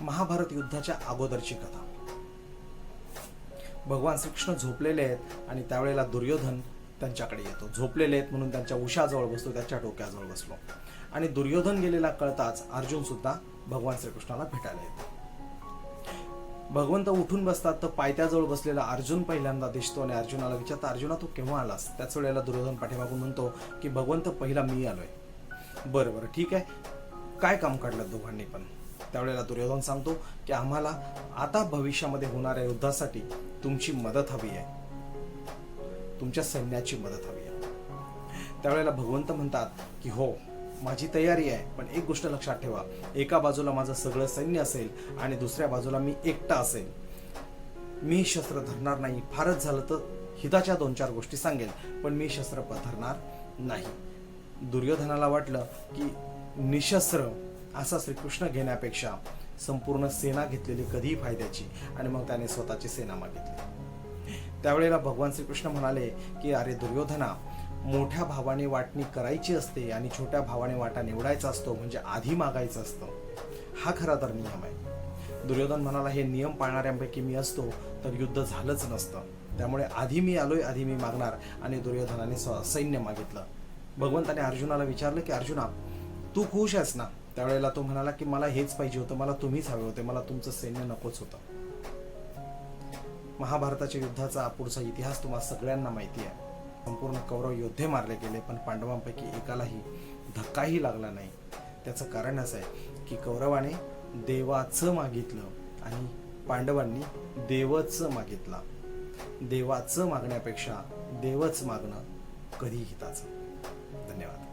महाभारत युद्धाच्या अगोदरची कथा. भगवान श्रीकृष्ण झोपलेले आहेत आणि त्यावेळेला दुर्योधन त्यांच्याकडे येतो. झोपलेले आहेत म्हणून त्यांच्या उशाजवळ बसतो त्याच्या डोक्याजवळ बसलो. आणि दुर्योधन गेलेला कळताच अर्जुन सुद्धा भगवान श्रीकृष्णाला भेटायला येतो. भगवंत उठून बसतात तर पायथ्याजवळ बसलेला अर्जुन पहिल्यांदा दिसतो आणि अर्जुनाला विचारता अर्जुना तू केव्हा आलास? त्याच वेळेला दुर्योधन पाठीमागून म्हणतो की भगवंत पहिला मी आलोय. बरं बरं ठीक आहे. काय काम काढलं दोघांनी पण? त्यावेळेला दुर्योधन सांगतो की आम्हाला आता भविष्यामध्ये होणाऱ्या युद्धासाठी तुमची मदत हवी आहे. तुमच्या सैन्याची मदत हवी आहे. त्यावेळेला भगवंत म्हणतात की हो माझी तयारी आहे पण एक गोष्ट लक्षात ठेवा. एका बाजूला माझं सगळं सैन्य असेल आणि दुसऱ्या बाजूला मी एकटा असेल. मी शस्त्र धरणार नाही. फारच झालं तर हिताच्या दोन चार गोष्टी सांगेल पण मी शस्त्र धरणार नाही. दुर्योधनाला वाटलं की निशस्त्र असा श्रीकृष्ण घेण्यापेक्षा संपूर्ण सेना घेतलेली कधीही फायद्याची आणि मग त्याने स्वतःची सेना मागितली. त्यावेळेला भगवान श्रीकृष्ण म्हणाले की अरे दुर्योधना मोठ्या भावाने वाटणी करायची असते आणि छोट्या भावाने वाटा निवडायचा असतो म्हणजे आधी मागायचं असतं. हा खरा तर नियम आहे. दुर्योधन म्हणाला हे नियम पाळणाऱ्यांपैकी मी असतो तर युद्ध झालंच नसतं. त्यामुळे आधी मी आलोय आधी मी मागणार. आणि दुर्योधनाने सैन्य मागितलं. भगवंताने अर्जुनाला विचारलं की अर्जुना तू खुश आहेस ना? त्यावेळेला तो म्हणाला की मला हेच पाहिजे होतं मला तुम्हीच हवे होते मला तुमचं सैन्य नकोच होतं. महाभारताच्या युद्धाचा पुढचा इतिहास तुम्हाला सगळ्यांना माहिती आहे. संपूर्ण कौरव योद्धे मारले गेले पण पांडवांपैकी एकालाही धक्काही लागला नाही. त्याचं कारण असं आहे की कौरवाने देवाचं मागितलं आणि पांडवांनी देवचं मागितला. देवाचं मागण्यापेक्षा देवच मागणं कधी हिताचं. धन्यवाद.